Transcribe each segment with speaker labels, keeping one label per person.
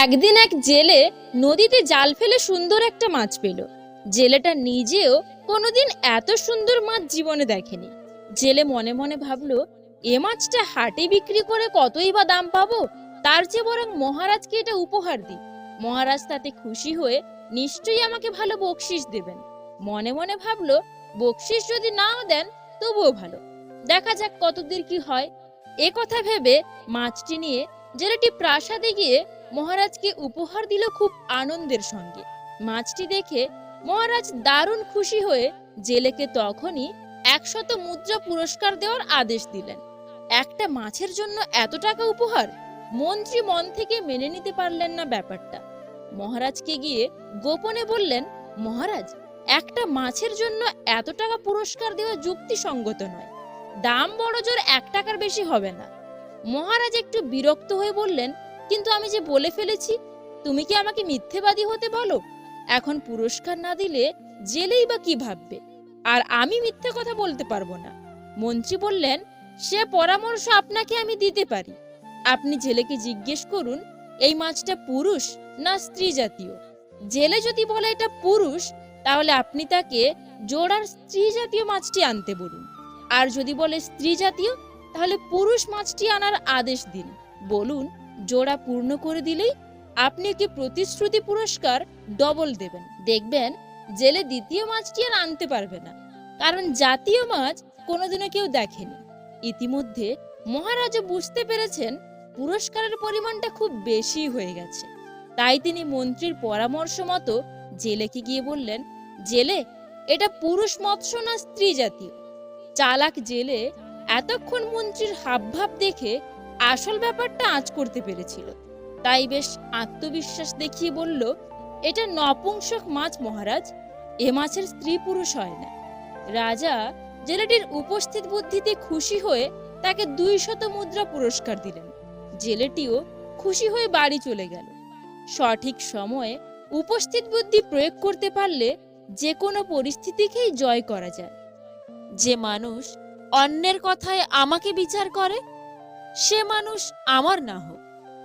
Speaker 1: একদিন এক জেলে নদীতে জাল ফেলে সুন্দর একটা মাছ পেল। জেলেটা নিজেও কোনোদিন এত সুন্দর মাছ জীবনে দেখেনি। জেলে মনে মনে ভাবলো, এ মাছটা হাটে বিক্রি করে কতই বা দাম পাবো? তার চেয়ে বরং মহারাজকে এটা উপহার দিই। মহারাজ তাতে খুশি হয়ে নিশ্চয়ই আমাকে ভালো বকশিস দেবেন। মনে মনে ভাবলো, বকশিস যদি নাও দেন, তবুও ভালো। দেখা যাক কতদূর কি হয়। এ কথা ভেবে মাছটি নিয়ে জেলেটি প্রাসাদে গিয়ে মহারাজকে উপহার দিল খুব আনন্দের সঙ্গে। মাছটি দেখে মহারাজ দারুণ খুশি হয়ে জেলেকে তখনই একশত মুদ্রা পুরস্কার দেওয়ার আদেশ দিলেন। একটা মাছের জন্য এত টাকা উপহার? মন্ত্রী মন থেকে মেনে নিতে পারলেন না ব্যাপারটা। মহারাজকে গিয়ে গোপনে বললেন, মহারাজ, একটা মাছের জন্য এত টাকা পুরস্কার দেওয়া যুক্তিসঙ্গত নয়। দাম বড় জোর এক টাকার বেশি হবে না। মহারাজ একটু বিরক্ত হয়ে বললেন কিন্তু আমি যে বলে ফেলেছি, তুমি কি আমাকে মিথ্যেবাদী হতে বলো? এখন পুরস্কার না দিলে জেলেই বা কি ভাববে? আর আমি মিথ্যে কথা বলতে পারব না। মন্ত্রী বললেন, সে পরামর্শ আপনাকে আমি দিতে পারি। আপনি জেলেকে জিজ্ঞেস করুন, এই মাছটা পুরুষ না স্ত্রী জাতীয়? জেলে যদি বলে এটা পুরুষ, তাহলে আপনি তাকে জোড়ার স্ত্রী জাতীয় মাছটি আনতে বলুন। আর যদি বলে স্ত্রী জাতীয়, তাহলে পুরুষ মাছটি আনার আদেশ দিন। বলুন জোড়া পূর্ণ করে দিলেই আপনি কি প্রতিশ্রুতি পুরস্কার ডবল দেবেন। দেখবেন জেলে দ্বিতীয় মাছটি আর আনতে পারবে না। কারণ জাতীয় মাছ কোনোদিনও কেউ দেখেনি। ইতিমধ্যে মহারাজা বুঝতে পেরেছেন পুরস্কারের পরিমাণটা খুব বেশি হয়ে গেছে। তাই তিনি মন্ত্রীর পরামর্শ মতো জেলেকে গিয়ে বললেন, জেলে, এটা পুরুষ মৎস্য না স্ত্রী জাতীয়? চালাক জেলে এতক্ষণ মন্ত্রীর হাবভাব দেখে আসল ব্যাপারটা আঁচ করতে পেরেছিল। তাই বেশ আত্মবিশ্বাস দেখিয়ে বলল, এটা নপুংসক মাছ, মহারাজ। এ মাছের স্ত্রী পুরুষ হয় না। রাজা জেলেটির উপস্থিত বুদ্ধিতে খুশি হয়ে তাকে দুই শত মুদ্রা পুরস্কার দিলেন। জেলেটিও খুশি হয়ে বাড়ি চলে গেল। সঠিক সময়ে উপস্থিত বুদ্ধি প্রয়োগ করতে পারলে যে কোনো পরিস্থিতিকেই জয় করা যায়। যে মানুষ অন্যের কথায় আমাকে বিচার করে সে মানুষ আমার না হোক,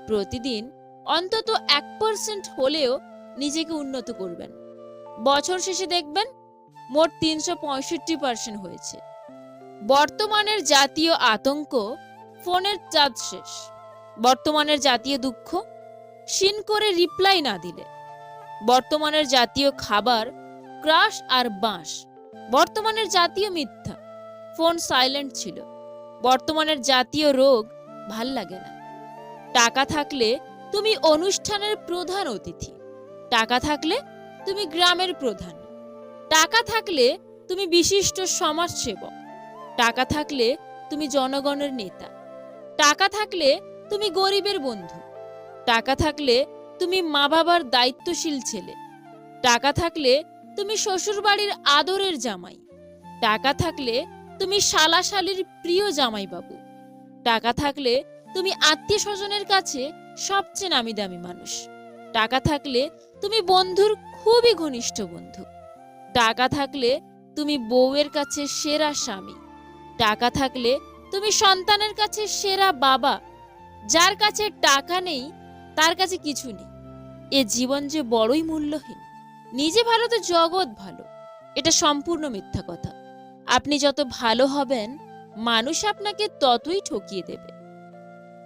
Speaker 1: প্রতিদিন অন্তত এক পার্সেন্ট হলেও নিজেকে উন্নত করবেন। বছর শেষে দেখবেন মোট তিনশো পঁয়ষট্টি পার্সেন্ট হয়েছে। বর্তমানের জাতীয় আতঙ্ক ফোনের চাঁদ শেষ। বর্তমানের জাতীয় দুঃখ সিন করে রিপ্লাই না দিলে। বর্তমানের জাতীয় খাবার ক্রাশ আর বাঁশ। বর্তমানের জাতীয় মিথ্যা। ফোন সাইলেন্ট ছিল। বর্তমানের জাতীয় রোগ ভালো লাগে না। টাকা থাকলে তুমি অনুষ্ঠানের প্রধান অতিথি। টাকা থাকলে তুমি গ্রামের প্রধান। টাকা থাকলে তুমি বিশিষ্ট সমাজসেবক। টাকা থাকলে তুমি জনগণের নেতা। টাকা থাকলে তুমি গরিবের বন্ধু। টাকা থাকলে তুমি মা বাবার দায়িত্বশীল ছেলে। টাকা থাকলে তুমি শ্বশুরবাড়ির আদরের জামাই। টাকা থাকলে তুমি শালাশালির প্রিয় জামাইবাবু। টাকা থাকলে তুমি আত্মীয় স্বজনের কাছে সবচেয়ে নামি দামি মানুষ। টাকা থাকলে তুমি বন্ধুর খুবই ঘনিষ্ঠ বন্ধু। টাকা থাকলে তুমি বউয়ের কাছে সেরা স্বামী। টাকা থাকলে তুমি সন্তানের কাছে সেরা বাবা। যার কাছে টাকা নেই, তার কাছে কিছু নেই। এ জীবন যে বড়ই মূল্যহীন। নিজে ভালো তো জগৎ ভালো। এটা সম্পূর্ণ মিথ্যা কথা। আপনি যত ভালো হবেন মানুষ আপনাকে ততই ঠকিয়ে দেবে।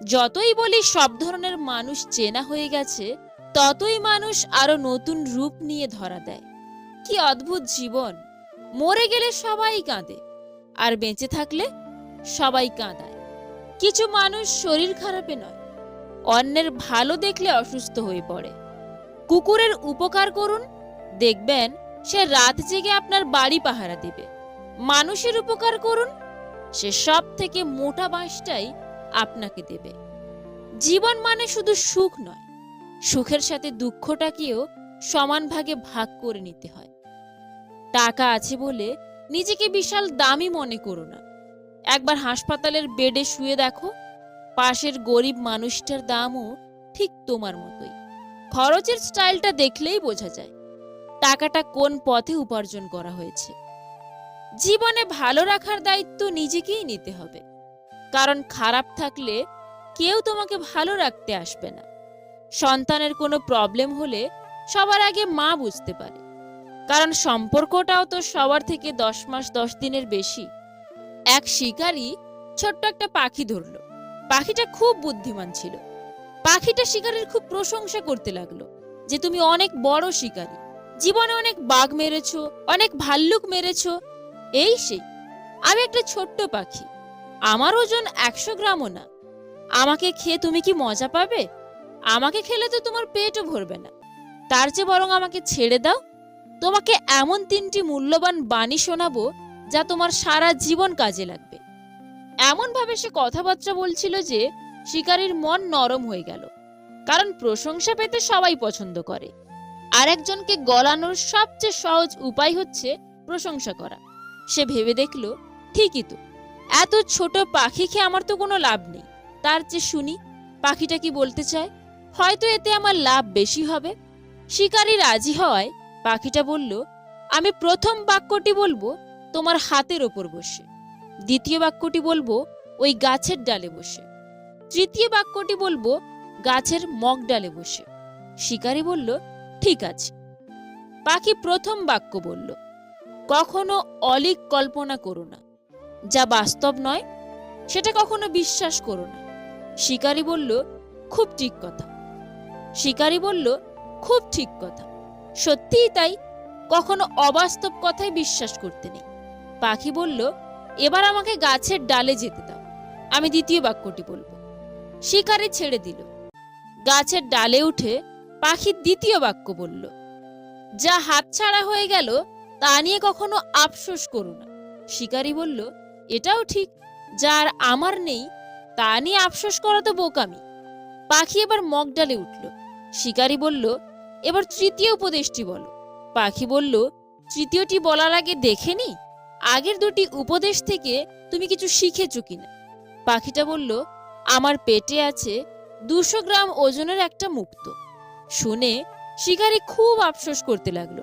Speaker 1: যতই বলি সব ধরনের মানুষ চেনা হয়ে গেছে, ততই মানুষ আরও নতুন রূপ নিয়ে ধরা দেয়। কি অদ্ভুত জীবন! মরে গেলে সবাই কাঁদে, আর বেঁচে থাকলে সবাই কাঁদায়। কিছু মানুষ শরীর খারাপে নয়, অন্যের ভালো দেখলে অসুস্থ হয়ে পড়ে। কুকুরের উপকার করুন, দেখবেন সে রাত জেগে আপনার বাড়ি পাহারা দেবে। মানুষের উপকার করুন সে সব থেকে মোটা বাঁশটাই আপনাকে দেবে। জীবন মানে শুধু সুখ নয়, সুখের সাথে দুঃখটাকেও সমান ভাগে ভাগ করে নিতে হয়। টাকা আছে বলে নিজেকে বিশাল দামি মনে করো না। একবার হাসপাতালের বেডে শুয়ে দেখো, পাশের গরিব মানুষটার দামও ঠিক তোমার মতোই। খরচের স্টাইলটা দেখলেই বোঝা যায়, টাকাটা কোন পথে উপার্জন করা হয়েছে। জীবনে ভালো রাখার দায়িত্ব নিজেকেই নিতে হবে। কারণ খারাপ থাকলে কেউ তোমাকে ভালো রাখতে আসবে না। সন্তানের কোনো প্রবলেম হলে সবার আগে মা বুঝতে পারে। কারণ সম্পর্কটাও তো সবার থেকে দশ মাস দশ দিনের বেশি। এক শিকারী ছোট্ট একটা পাখি ধরলো। পাখিটা খুব বুদ্ধিমান ছিল। পাখিটা শিকারের খুব প্রশংসা করতে লাগল যে তুমি অনেক বড় শিকারী। জীবনে অনেক বাঘ মেরেছো, অনেক ভাল্লুক মেরেছো এই সেই, আমি একটা ছোট্ট পাখি। আমার ওজন একশো গ্রামও না। আমাকে খেয়ে তুমি কি মজা পাবে? আমাকে খেলে তো তোমার পেটও ভরবে না। তার চেয়ে বরং আমাকে ছেড়ে দাও। তোমাকে এমন তিনটি মূল্যবান বাণী শোনাবো যা তোমার সারা জীবন কাজে লাগবে। এমনভাবে সে কথাবার্তা বলছিল যে শিকারীর মন নরম হয়ে গেল, কারণ প্রশংসা পেতে সবাই পছন্দ করে। আরেকজনকে গলানোর সবচেয়ে সহজ উপায় হচ্ছে প্রশংসা করা। সে ভেবে দেখল, ঠিকই তো। এত ছোট পাখি খেয়ে আমার তো কোনো লাভ নেই। তার চেয়ে শুনি, পাখিটা কি বলতে চায়? হয়তো এতে আমার লাভ বেশি হবে। শিকারী রাজি হওয়ায় পাখিটা বলল, আমি প্রথম বাক্যটি বলব তোমার হাতের ওপর বসে। দ্বিতীয় বাক্যটি বলব ওই গাছের ডালে বসে। তৃতীয় বাক্যটি বলব গাছের মগ ডালে বসে। শিকারী বলল, ঠিক আছে। পাখি প্রথম বাক্য বলল কখনো অলিক কল্পনা করো না, যা বাস্তব নয়, সেটা কখনো বিশ্বাস করো না। শিকারী বলল, খুব ঠিক কথা। শিকারী বলল, খুব ঠিক কথা। সত্যিই তাই, কখনো অবাস্তব কথায় বিশ্বাস করতে নেই। পাখি বলল, এবার আমাকে গাছের ডালে যেতে দাও, আমি দ্বিতীয় বাক্যটি বলব। শিকারে ছেড়ে দিল। গাছের ডালে উঠে পাখি দ্বিতীয় বাক্য বলল, যা হাতছাড়া হয়ে গেল তা নিয়ে কখনো আফসোস করো না। শিকারী বলল, এটাও ঠিক, যার আমার নেই, তা নিয়ে আফসোস করা তো বোকামি। পাখি এবার মগডালে উঠল। শিকারী বলল, এবার তৃতীয় উপদেশটি বলো। পাখি বলল, তৃতীয়টি বলার আগে দেখে নি? আগের দুটি উপদেশ থেকে তুমি কিছু শিখেছো কিনা পাখিটা বলল, আমার পেটে আছে দুশো গ্রাম ওজনের একটা মুক্ত। শুনে শিকারী খুব আফসোস করতে লাগল।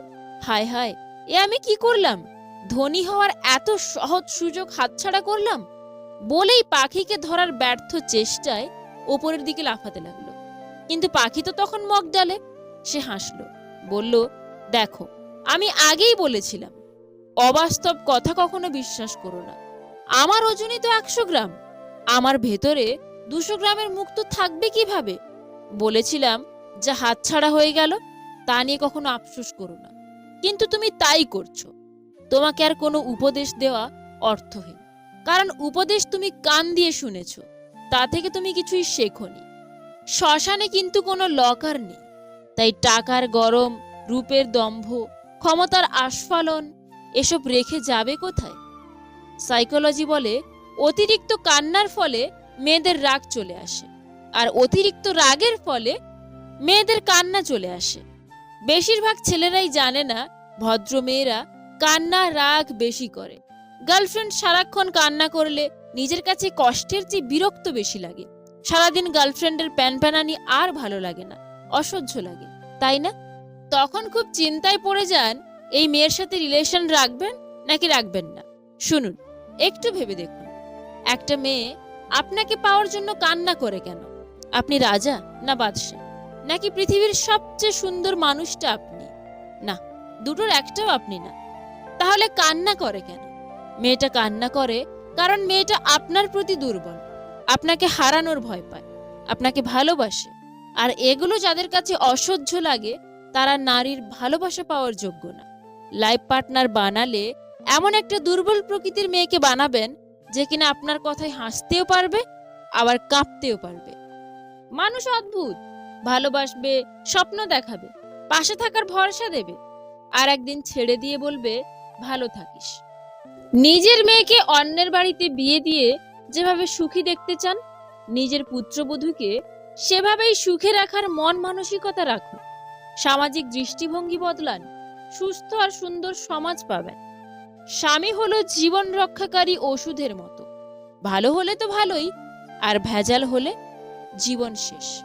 Speaker 1: হায় হায় এ আমি কি করলাম? ধনী হওয়ার এত সহজ সুযোগ হাতছাড়া করলাম? বলেই পাখিকে ধরার ব্যর্থ চেষ্টায় ওপরের দিকে লাফাতে লাগল। কিন্তু পাখি তো তখন মগ ডালে। সে হাসলো, বলল, দেখো, আমি আগেই বলেছিলাম, অবাস্তব কথা কখনো বিশ্বাস করো না। আমার ওজনই তো একশো গ্রাম, আমার ভেতরে দুশো গ্রামের মুক্ত থাকবে কীভাবে? বলেছিলাম, যা হাতছাড়া হয়ে গেল, তা নিয়ে কখনো আফসোস করো না। কিন্তু তুমি তাই করছ। তোমাকে আর কোনো উপদেশ দেওয়া অর্থহীন কারণ উপদেশ তুমি কান দিয়ে শুনেছ, তা থেকে তুমি কিছুই শেখনি। শ্মশানে কিন্তু কোনো লকার নেই। তাই টাকার গরম, রূপের দম্ভ, ক্ষমতার আস্ফালন, এসব রেখে যাবে কোথায়? সাইকোলজি বলে, অতিরিক্ত কান্নার ফলে মেয়েদের রাগ চলে আসে। আর অতিরিক্ত রাগের ফলে মেয়েদের কান্না চলে আসে। বেশিরভাগ ছেলেরাই জানে না ভদ্র মেয়েরা কান্না রাগ বেশি করে। গার্লফ্রেন্ড সারাক্ষণ কান্না করলে নিজের কাছে কষ্টের চেয়ে বিরক্ত বেশি লাগে। সারাদিন গার্লফ্রেন্ডের প্যান প্যানানি আর ভালো লাগে না, অসহ্য লাগে, তাই না? তখন খুব চিন্তায় পড়ে যান, এই মেয়ের সাথে রিলেশন রাখবেন নাকি রাখবেন না? শুনুন, একটু ভেবে দেখুন। একটা মেয়ে আপনাকে পাওয়ার জন্য কান্না করে কেন? আপনি রাজা না বাদশাহ? নাকি পৃথিবীর সবচেয়ে সুন্দর মানুষটা আপনি? না, দুটোর একটাও আপনি না। তাহলে কান্না করে কেন? মেয়েটা কান্না করে কারণ মেয়েটা আপনার প্রতি দুর্বল। আপনাকে হারানোর ভয় পায়, আপনাকে ভালোবাসে। আর এগুলো যাদের কাছে অসহ্য লাগে, তারা নারীর ভালোবাসা পাওয়ার যোগ্য না। লাইফ পার্টনার বানালে এমন একটা দুর্বল প্রকৃতির মেয়েকে বানাবেন যে কিনা আপনার কথায় হাসতেও পারবে, আবার কাঁপতেও পারবে। মানুষ অদ্ভুত। ভালোবাসবে, স্বপ্ন দেখাবে, পাশে থাকার ভরসা দেবে আর একদিন ছেড়ে দিয়ে বলবে, ভালো থাকিস। নিজের মেয়েকে অন্যের বাড়িতে বিয়ে দিয়ে যেভাবে সুখী দেখতে চান, নিজের পুত্রবধূকে সেভাবেই সুখে রাখার মন মানসিকতা রাখুন। সামাজিক দৃষ্টিভঙ্গি বদলান, সুস্থ আর সুন্দর সমাজ পাবেন। স্বামী হলো জীবন রক্ষাকারী ওষুধের মতো। ভালো হলে তো ভালোই, আর ভেজাল হলে জীবন শেষ।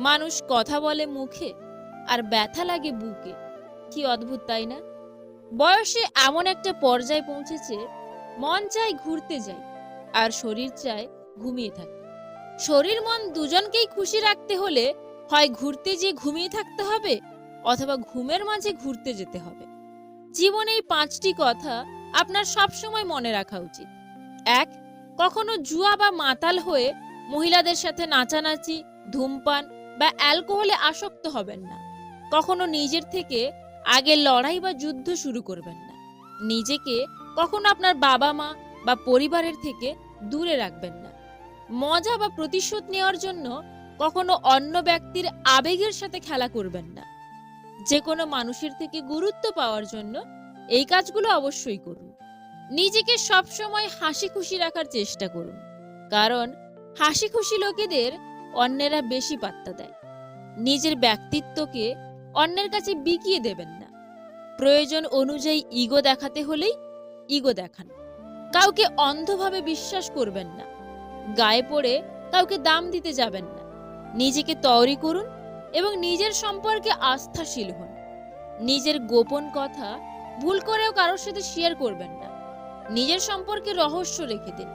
Speaker 1: মানুষ কথা বলে মুখে আর ব্যথা লাগে বুকে। কি অদ্ভুত, তাই না? বয়সে এমন একটা পর্যায়ে পৌঁছেছে, মন চায় ঘুরতে যাই আর শরীর চায় ঘুমিয়ে থাকে। শরীর, মন দুজনকেই খুশি রাখতে হলে হয় ঘুরতে যেয়ে ঘুমিয়ে থাকতে হবে অথবা ঘুমের মাঝে ঘুরতে যেতে হবে। জীবনে এই পাঁচটি কথা আপনার সবসময় মনে রাখা উচিত। এক, কখনো জুয়া বা মাতাল হয়ে মহিলাদের সাথে নাচানাচি, ধূমপান বা অ্যালকোহলে আসক্ত হবেন না। কখনো নিজের থেকে আগে লড়াই বা যুদ্ধ শুরু করবেন না। নিজেকে কখনো আপনার বাবা মা বা পরিবারের থেকে দূরে রাখবেন না। মজা বা প্রতিশোধ নেওয়ার জন্য কখনো অন্য ব্যক্তির আবেগের সাথে খেলা করবেন না। যে কোনো মানুষের থেকে গুরুত্ব পাওয়ার জন্য এই কাজগুলো অবশ্যই করুন। নিজেকে সবসময় হাসি খুশি রাখার চেষ্টা করুন। কারণ হাসি খুশি লোকেদের অন্যেরা বেশি পাত্তা দেয়। নিজের ব্যক্তিত্বকে অন্যের কাছে বিকিয়ে দেবেন না। প্রয়োজন অনুযায়ী ইগো দেখাতে হলেই ইগো দেখান। কাউকে অন্ধভাবে বিশ্বাস করবেন না। গায়ে পড়ে কাউকে দাম দিতে যাবেন না। নিজেকে তৈরি করুন এবং নিজের সম্পর্কে আস্থাশীল হন। নিজের গোপন কথা ভুল করেও কারোর সাথে শেয়ার করবেন না। নিজের সম্পর্কে রহস্য রেখে দিন।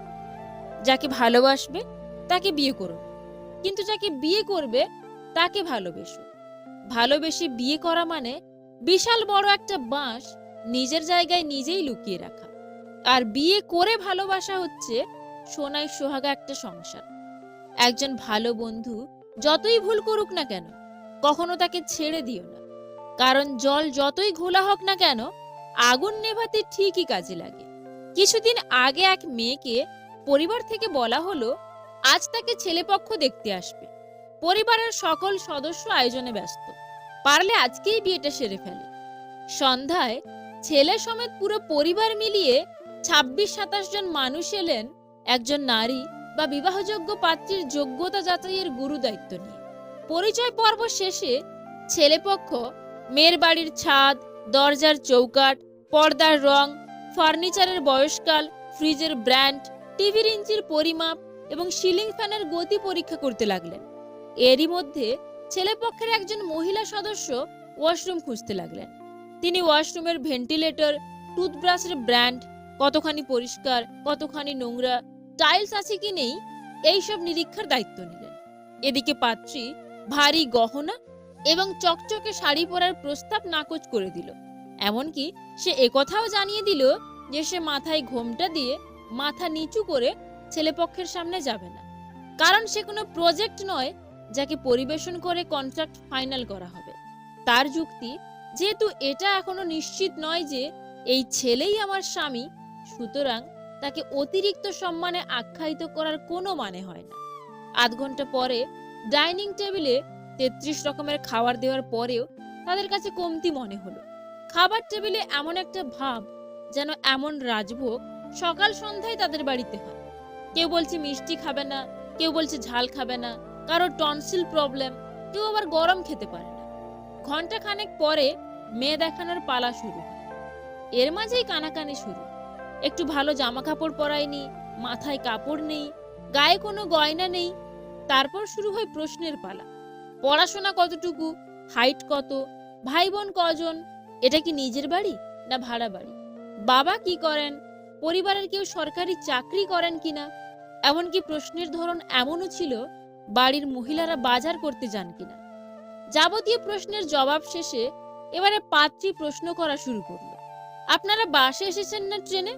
Speaker 1: যাকে ভালোবাসবে তাকে বিয়ে করুন। কিন্তু যাকে বিয়ে করবে, তাকে ভালোবেসো। ভালোবেসে বিয়ে করা মানে বিশাল বড় একটা বাঁশ নিজের জায়গায় নিজেই লুকিয়ে রাখা। আর বিয়ে করে ভালোবাসা হচ্ছে সোনায় সোহাগা একটা সংসার। একজন ভালো বন্ধু যতই ভুল করুক না কেন, কখনো তাকে ছেড়ে দিও না। কারণ জল যতই ঘোলা হোক না কেন, আগুন নেভাতে ঠিকই কাজে লাগে। কিছুদিন আগে এক মেয়েকে পরিবার থেকে বলা হলো আজ তাকে ছেলেপক্ষ দেখতে আসবে। পরিবারের সকল সদস্য আয়োজনে ব্যস্ত। পারলে আজকেই বিয়েটা সেরে ফেলে। সন্ধ্যায় ছেলে সমেত পুরো পরিবার মিলিয়ে ছাব্বিশ সাতাশ জন মানুষ এলেন একজন নারী বা বিবাহযোগ্য পাত্রীর যোগ্যতা যাচাইয়ের গুরু দায়িত্ব নিয়ে। পরিচয় পর্ব শেষে ছেলেপক্ষ মেয়ের বাড়ির ছাদ, দরজার চৌকাট পর্দার রং, ফার্নিচারের বয়সকাল, ফ্রিজের ব্র্যান্ড, টিভির ইঞ্চির পরিমাপ এবং সিলিং ফ্যানের গতি পরীক্ষা করতে লাগলেন। এরই মধ্যে ছেলেপক্ষের একজন মহিলা সদস্য ওয়াশরুম খুঁজতে লাগলেন। তিনি ওয়াশরুমের ভেন্টিলেটর, টুথব্রাশের ব্র্যান্ড, কতখানি পরিষ্কার, কতখানি নোংরা, টাইলস আছে কি নেই, এইসব নিরীক্ষার দায়িত্ব নিলেন। এদিকে পাত্রী ভারী গহনা এবং চকচকে শাড়ি পরার প্রস্তাব নাকচ করে দিল। এমনকি সে একথাও জানিয়ে দিল যে সে মাথায় ঘোমটা দিয়ে মাথা নিচু করে ছেলেপক্ষের সামনে যাবে না। কারণ সে কোনো প্রজেক্ট নয় যাকে পরিবেশন করে কন্ট্রাক্ট ফাইনাল করা হবে। তার যুক্তি, যেহেতু এটা এখনও নিশ্চিত নয় যে এই ছেলেই আমার স্বামী, সুতরাং তাকে অতিরিক্ত সম্মানে আখ্যায়িত করার কোনো মানে হয় না। আধ ঘণ্টা পরে ডাইনিং টেবিলে তেত্রিশ রকমের খাবার দেওয়ার পরেও তাদের কাছে কমতি মনে হলো। খাবার টেবিলে এমন একটা ভাব যেন এমন রাজভোগ সকাল সন্ধ্যায় তাদের বাড়িতে হয়। কেউ বলছে মিষ্টি খাবে না, কেউ বলছে ঝাল খাবে না, কারও টনসিল প্রবলেম কেউ আবার গরম খেতে পারে না। ঘণ্টা খানেক পরে মেয়ে দেখানোর পালা শুরু এর মাঝেই কানাকানি শুরু। একটু ভালো জামা কাপড় পরায়নি মাথায় কাপড় নেই, গায়ে কোনো গয়না নেই, তারপর শুরু হয় প্রশ্নের পালা। পড়াশোনা কতটুকু হাইট কত ভাই বোন কজন, এটা কি নিজের বাড়ি না ভাড়া বাড়ি? বাবা কি করেন, পরিবারের কেউ সরকারি চাকরি করেন কিনা এমনকি প্রশ্নের ধরন এমনও ছিল, বাড়ির মহিলারা বাজার করতে যান কিনা। যাবতীয় প্রশ্নের জবাব শেষে এবারে পাত্রী প্রশ্ন করা শুরু করল। আপনারা বাসে এসেছেন না ট্রেনে?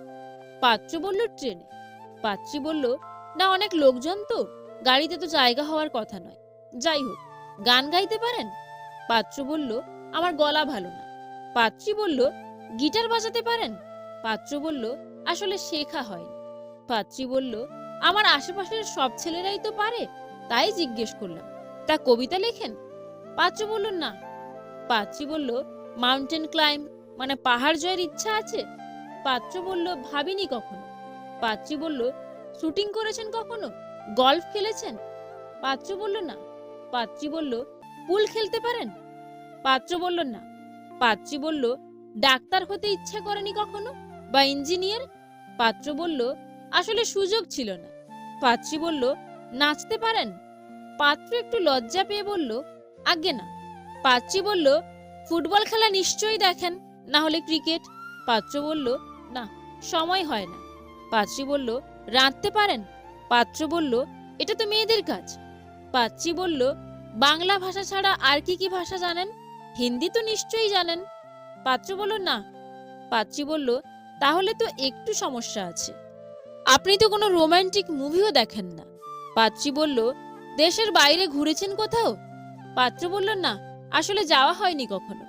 Speaker 1: পাত্র বলল, ট্রেনে। পাত্রী বলল, না, অনেক লোকজন তো। গাড়িতে তো জায়গা হওয়ার কথা নয়। যাই হোক, গান গাইতে পারেন? পাত্র বলল, আমার গলা ভালো না। পাত্রী বলল, গিটার বাজাতে পারেন? পাত্র বলল, আসলে শেখা হয়নি। পাত্রী বলল আমার আশেপাশের সব ছেলেরাই তো পারে, তাই জিজ্ঞেস করলাম, তা কবিতা লেখেন? পাত্র বলল, না। পাত্রী বলল মাউন্টেন ক্লাইম্ব মানে পাহাড় জয়ের ইচ্ছা আছে? পাত্র বলল, ভাবিনি কখনো। পাত্রী বলল শুটিং করেছেন কখনো? গলফ খেলেছেন? পাত্র বলল, না। পাত্রী বলল, পুল খেলতে পারেন? পাত্র বলল, না। পাত্রী বলল, ডাক্তার হতে ইচ্ছা করেনি কখনো? বা ইঞ্জিনিয়ার? পাত্র বলল আসলে সুযোগ ছিল না। পাত্রী বলল, নাচতে পারেন? পাত্র একটু লজ্জা পেয়ে বলল আগে না। পাত্রী বলল, ফুটবল খেলা নিশ্চয়ই দেখেন, না হলে ক্রিকেট? পাত্র বলল, না, সময় হয় না। পাত্রী বলল, রাঁধতে পারেন? পাত্র বলল, এটা তো মেয়েদের কাজ। পাত্রী বলল, বাংলা ভাষা ছাড়া আর কি কি ভাষা জানেন? হিন্দি তো নিশ্চয়ই জানেন। পাত্র বলল, না। পাত্রী বলল, তাহলে তো একটু সমস্যা আছে। আপনি তো কোনো রোম্যান্টিক মুভিও দেখেন না। পাত্রী বলল, দেশের বাইরে ঘুরেছেন কোথাও? পাত্র বলল, না, আসলে যাওয়া হয়নি কখনো।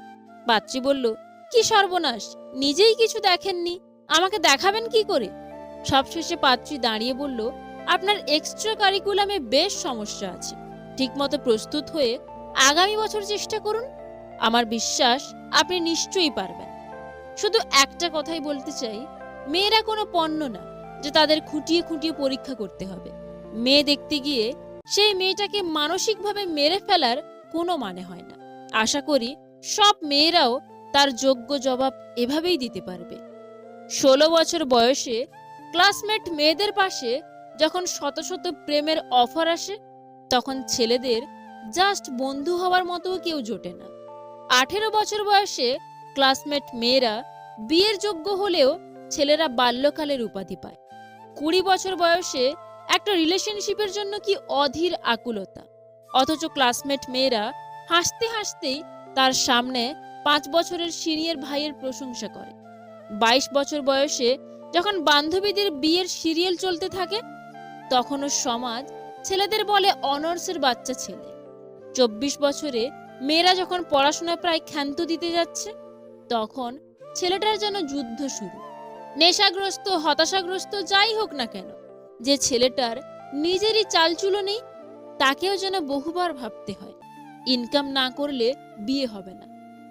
Speaker 1: পাত্রী বলল, কি সর্বনাশ, নিজেই কিছু দেখেননি, আমাকে দেখাবেন কি করে? সবশেষে পাত্রী দাঁড়িয়ে বলল, আপনার এক্সট্রা কারিকুলামে বেশ সমস্যা আছে। ঠিকমতো প্রস্তুত হয়ে আগামী বছর চেষ্টা করুন। আমার বিশ্বাস, আপনি নিশ্চয়ই পারবেন। শুধু একটা কথাই বলতে চাই, মেয়েরা কোনো পণ্য না যে তাদের খুঁটিয়ে খুঁটিয়ে পরীক্ষা করতে হবে। মেয়ে দেখতে গিয়ে সেই মেয়েটাকে মানসিকভাবে মেরে ফেলার কোনো মানে হয় না। আশা করি সব মেয়েরাও তার যোগ্য জবাব এভাবেই দিতে পারবে। ষোলো বছর বয়সে ক্লাসমেট মেয়েদের পাশে যখন শত শত প্রেমের অফার আসে, তখন ছেলেদের জাস্ট বন্ধু হওয়ার মতো কেউ জোটে না। আঠেরো বছর বয়সে ক্লাসমেট মেয়েরা বিয়ের যোগ্য হলেও ছেলেরা বাল্যকালের উপাধি পায়। কুড়ি বছর বয়সে একটা রিলেশনশিপের জন্য কি অধীর আকুলতা? অথচ ক্লাসমেট মেয়েরা হাসতে হাসতেই তার সামনে পাঁচ বছরের সিনিয়র ভাইয়ের প্রশংসা করে। বাইশ বছর বয়সে যখন বান্ধবীদের বিয়ের সিরিয়াল চলতে থাকে, তখনও সমাজ ছেলেদের বলে অনার্সের বাচ্চা ছেলে। চব্বিশ বছরে মেয়েরা যখন পড়াশোনায় প্রায় ক্ষান্ত দিতে যাচ্ছে, তখন ছেলেটার যেন যুদ্ধ শুরু। নেশাগ্রস্ত, হতাশাগ্রস্ত, যাই হোক না কেন, যে ছেলেটার নিজেরই চালচুলো নেই, তাকেও যেন বহুবার ভাবতে হয় ইনকাম না করলে বিয়ে হবে না,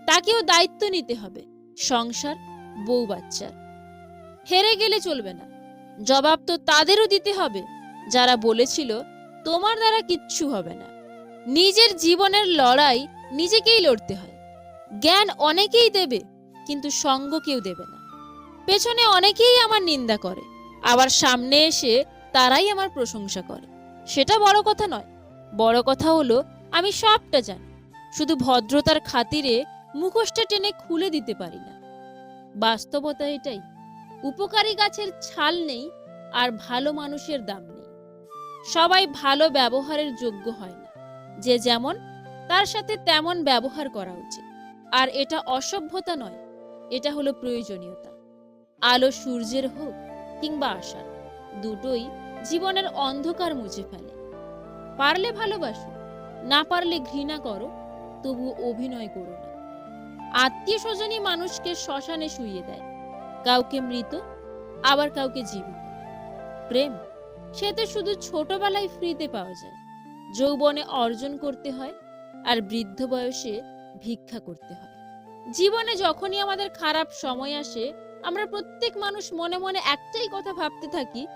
Speaker 1: তাকেও দায়িত্ব নিতে হবে, সংসার, বউ বাচ্চার। হেরে গেলে চলবে না, জবাব তো তাদেরও দিতে হবে, যারা বলেছিল, তোমার দ্বারা কিচ্ছু হবে না। নিজের জীবনের লড়াই নিজেকেই লড়তে হয়, জ্ঞান অনেকেই দেবে, কিন্তু সঙ্গ কেউ দেবে না। পেছনে অনেকেই আমার নিন্দা করে, আবার সামনে এসে তারাই আমার প্রশংসা করে। সেটা বড় কথা নয়, বড় কথা হলো আমি সবটা জানি, শুধু ভদ্রতার খাতিরে মুখোশটা টেনে খুলে দিতে পারি না। বাস্তবতা এটাই, উপকারী গাছের ছাল নেই আর ভালো মানুষের দাম নেই। সবাই ভালো ব্যবহারের যোগ্য হয় না, যে যেমন, তার সাথে তেমন ব্যবহার করা উচিত। আর এটা অসভ্যতা নয়, এটা হলো প্রয়োজনীয়তা। আলো সূর্যের হোক কিংবা আশার, দুটোই জীবনের অন্ধকার মুছে ফেলে। পারলে ভালোবাসো, না পারলে ঘৃণা করো, তবু অভিনয় করো না। আত্মীয় স্বজনই মানুষকে শ্মশানে শুইয়ে দেয়, কাউকে মৃত, আবার কাউকে জীবিত। প্রেম, সে তো শুধু ছোটবেলায় ফ্রিতে পাওয়া যায়। যৌবনে অর্জন করতে হয় আর বৃদ্ধ বয়সে ভিক্ষা করতে হয়। জীবনে যখনই আমাদের খারাপ সময় আসে আমরা প্রত্যেক মানুষ মনে মনে একটাই কথা ভাবতে থাকি,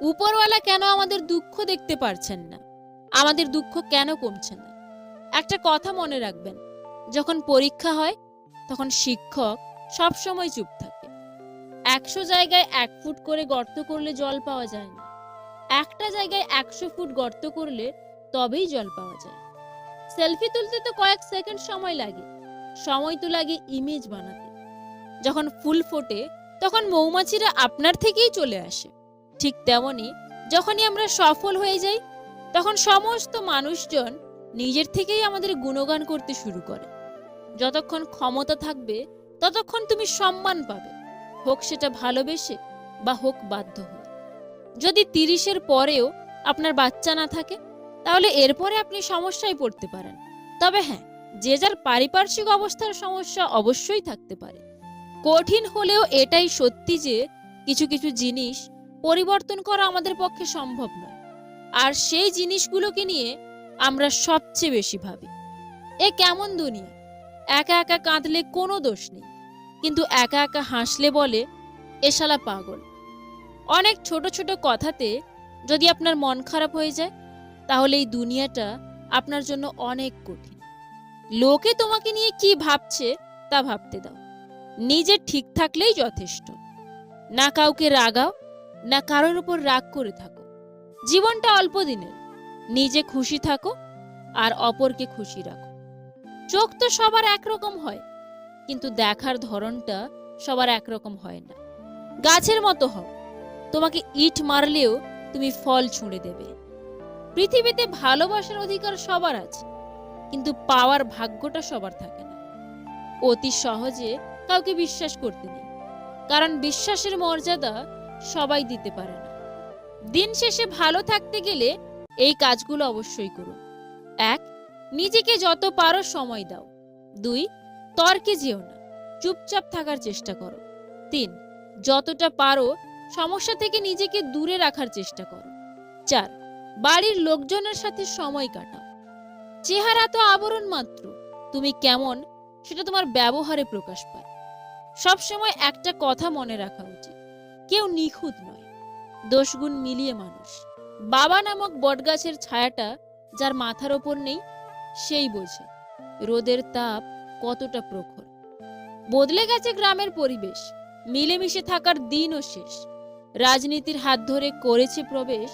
Speaker 1: উপরওয়ালা কেন আমাদের দুঃখ দেখতে পারছেন না? আমাদের দুঃখ কেন কমছে না? একটা কথা মনে রাখবেন, যখন পরীক্ষা হয়, তখন শিক্ষক সব সময় চুপ থাকে। একশো জায়গায় এক ফুট করে গর্ত করলে জল পাওয়া যায় না। একটা জায়গায় একশো ফুট গর্ত করলে তবেই জল পাওয়া যায়। সেলফি তুলতে তো কয়েক সেকেন্ড সময় লাগে। সময় তো লাগে ইমেজ বানাতে। যখন ফুল ফোটে, তখন মৌমাছিরা আপনার থেকেই চলে আসে। ঠিক তেমনি যখনই আমরা সফল হয়ে যাই, তখন সমস্ত মানুষজন নিজের থেকেই আমাদের গুণগান করতে শুরু করে। যতক্ষণ ক্ষমতা থাকবে, ততক্ষণ তুমি সম্মান পাবে। হোক সেটা ভালোবেসে বা হোক বাধ্য হয়ে। যদি তিরিশের পরেও আপনার বাচ্চা না থাকে, তাহলে এরপরে আপনি সমস্যায় পড়তে পারেন। তবে হ্যাঁ যে যার পারিপার্শ্বিক অবস্থার সমস্যা অবশ্যই থাকতে পারে। কঠিন হলেও এটাই সত্যি যে কিছু কিছু জিনিস পরিবর্তন করা আমাদের পক্ষে সম্ভব নয়। আর সেই জিনিসগুলোকে নিয়ে আমরা সবচেয়ে বেশি ভাবি। এ কেমন দুনিয়া? একা একা কাঁদলে কোনো দোষ নেই, কিন্তু একা একা হাসলে বলে এশালা পাগল। অনেক ছোট ছোট কথাতে যদি আপনার মন খারাপ হয়ে যায়, তাহলে এই দুনিয়াটা আপনার জন্য অনেক কঠিন। লোকে তোমাকে নিয়ে কি ভাবছে তা ভাবতে দাও। নিজে ঠিক থাকলেই যথেষ্ট। না কাউকে রাগাও, না কারোর উপর রাগ করে থাকো। জীবনটা অল্প দিনের। নিজে খুশি থাকো আর অপরকে খুশি রাখো। চোখ তো সবার একরকম হয়, কিন্তু দেখার ধরনটা সবার একরকম হয় না। গাছের মতো হও। তোমাকে ইট মারলেও তুমি ফল ছুঁড়ে দেবে। পৃথিবীতে ভালোবাসার অধিকার সবার আছে, কিন্তু পাওয়ার ভাগ্যটা সবার থাকে না। অতি সহজে কাউকে বিশ্বাস করতে নেই। কারণ বিশ্বাসের মর্যাদা সবাই দিতে পারে না। দিন শেষে ভালো থাকতে গেলে এই কাজগুলো অবশ্যই করুন এক, নিজেকে যত পারো সময় দাও। দুই, তর্কে যেও না। চুপচাপ থাকার চেষ্টা করো। তিন, যতটা পারো সমস্যা থেকে নিজেকে দূরে রাখার চেষ্টা করো। চার, বাড়ির লোকজনের সাথে সময় কাটাও। চেহারা তো আবরণ মাত্র। তুমি কেমন সেটা তোমার ব্যবহারে প্রকাশ পায়। সবসময় একটা কথা মনে রাখা উচিত। কেউ নিখুঁত নয়। দোষগুণ মিলিয়ে মানুষ। বাবা নামক বটগাছের ছায়াটা যার মাথার ওপর নেই, সেই বোঝে রোদের তাপ কতটা প্রখর। বদলে গেছে গ্রামের পরিবেশ। মিলেমিশে থাকার দিনও শেষ। রাজনীতির হাত ধরে করেছে প্রবেশ।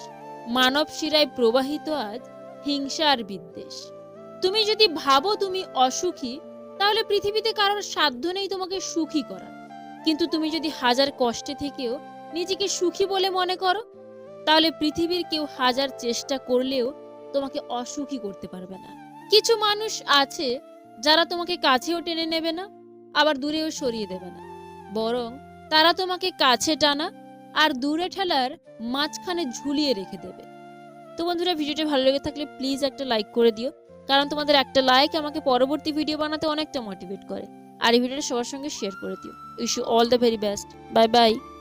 Speaker 1: মানব শিরায় প্রবাহিত আজ হিংসা আর বিদ্বেষ। তুমি যদি ভাবো তুমি অসুখী তাহলে পৃথিবীতে কারোর সাধ্য নেই তোমাকে সুখী করার। কিন্তু তুমি যদি হাজার কষ্টে থেকেও নিজেকে সুখী বলে মনে করো, তাহলে পৃথিবীর কেউ হাজার চেষ্টা করলেও তোমাকে অসুখী করতে পারবে না। কিছু মানুষ আছে যারা তোমাকে কাছেও টেনে নেবে না, আবার দূরেও সরিয়ে দেবে না। বরং তারা তোমাকে কাছে টানা আর দূরে ঠেলার মাঝখানে ঝুলিয়ে রেখে দেবে। তো বন্ধুরা, ভিডিওটি ভালো লেগে থাকলে প্লিজ একটা লাইক করে দিও। কারণ তোমাদের একটা লাইক আমাকে পরবর্তী ভিডিও বানাতে অনেকটা মোটিভেট করে। আর এই ভিডিওটা সবার সঙ্গে শেয়ার করে দিও। You all the very best bye bye